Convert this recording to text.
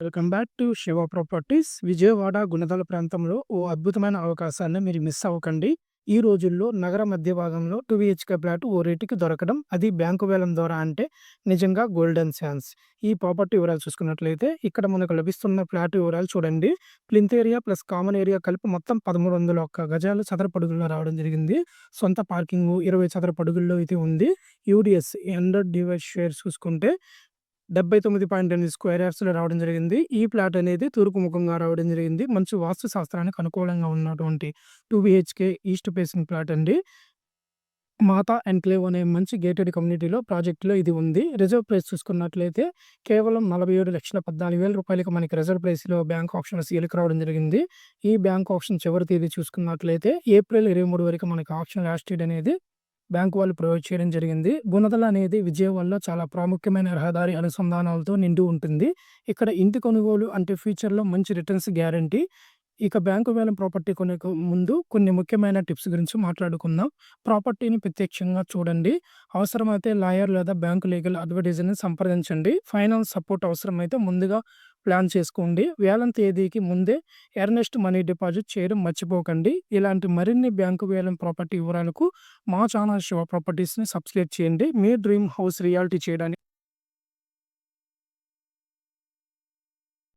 Welcome back to Shiva Properties. Vijayawada Gunadala ప్రాంతంలో ఓ అద్భుతమైన అవకాశాన్ని మీరు మిస్ అవ్వకండి. ఈ రోజుల్లో నగర మధ్య భాగంలో టూ బిహెచ్కే ఫ్లాట్ ఓ రేటుకి దొరకడం అది బ్యాంకు వేలం ద్వారా అంటే నిజంగా గోల్డెన్ ఛాన్స్. ఈ ప్రాపర్టీ వివరాలు చూసుకున్నట్లయితే ఇక్కడ మనకు లభిస్తున్న ఫ్లాట్ వివరాలు చూడండి. Plinth area plus common area కలిపి మొత్తం పదమూడు వందల ఒక్క గజాలు చదరపడుగుల్లో రావడం జరిగింది. సొంత పార్కింగ్ ఇరవై చదరపడుగుల్లో అయితే ఉంది. యూడిఎస్ హండ్రెడ్ డివైస్ షేర్ చూసుకుంటే డెబ్బై తొమ్మిది పాయింట్ ఎనిమిది స్క్వేర్ యార్డ్స్లో రావడం జరిగింది. ఈ ప్లాట్ అనేది తూర్పు ముఖంగా రావడం జరిగింది. మంచి వాస్తు శాస్త్రానికి అనుకూలంగా ఉన్నటువంటి two BHK east facing plot అండి. మాతా ఎన్క్లేవ్ అనే మంచి గేటెడ్ కమ్యూనిటీలో ప్రాజెక్టులో ఇది ఉంది. రిజర్వ్ ప్రైస్ చూసుకున్నట్లయితే కేవలం నలభై ఏడు లక్షల పద్నాలుగు వేల రూపాయలకి మనకి రిజర్వ్ ప్రైస్లో బ్యాంక్ ఆప్షన్ సీల్కి రావడం జరిగింది. ఈ బ్యాంక్ ఆప్షన్ చివరి తేదీ చూసుకున్నట్లయితే ఏప్రిల్ ఇరవై మూడు వరకు మనకి ఆప్షన్ లాస్ట్ డేట్ అనేది బ్యాంకు వాళ్ళు ప్రొవైడ్ చేయడం జరిగింది. గుణదల అనేది విజయవాడలో చాలా ప్రాముఖ్యమైన రహదారి అనుసంధానాలతో నిండి ఉంటుంది. ఇక్కడ ఇంటి కొనుగోలు అంటే ఫ్యూచర్లో మంచి రిటర్న్స్ గ్యారంటీ ఇక బ్యాంకు వేలం ప్రాపర్టీ కొనే ముందు కొన్ని ముఖ్యమైన టిప్స్ గురించి మాట్లాడుకుందాం. ప్రాపర్టీని ప్రత్యక్షంగా చూడండి. అవసరమైతే లాయర్ లేదా బ్యాంకు లీగల్ అడ్వర్టైజర్ని సంప్రదించండి. ఫైనాన్స్ సపోర్ట్ అవసరమైతే ముందుగా ప్లాన్ చేసుకోండి. వేలం తేదీకి ముందే ఎర్నెస్ట్ మనీ డిపాజిట్ చేయడం మర్చిపోకండి. ఇలాంటి మరిన్ని బ్యాంకు వేలం ప్రాపర్టీ వివరాలకు మా ఛానల్ శివ ప్రాపర్టీస్ని సబ్స్క్రైబ్ చేయండి. మీ డ్రీమ్ హౌస్ రియాలిటీ చేయడానికి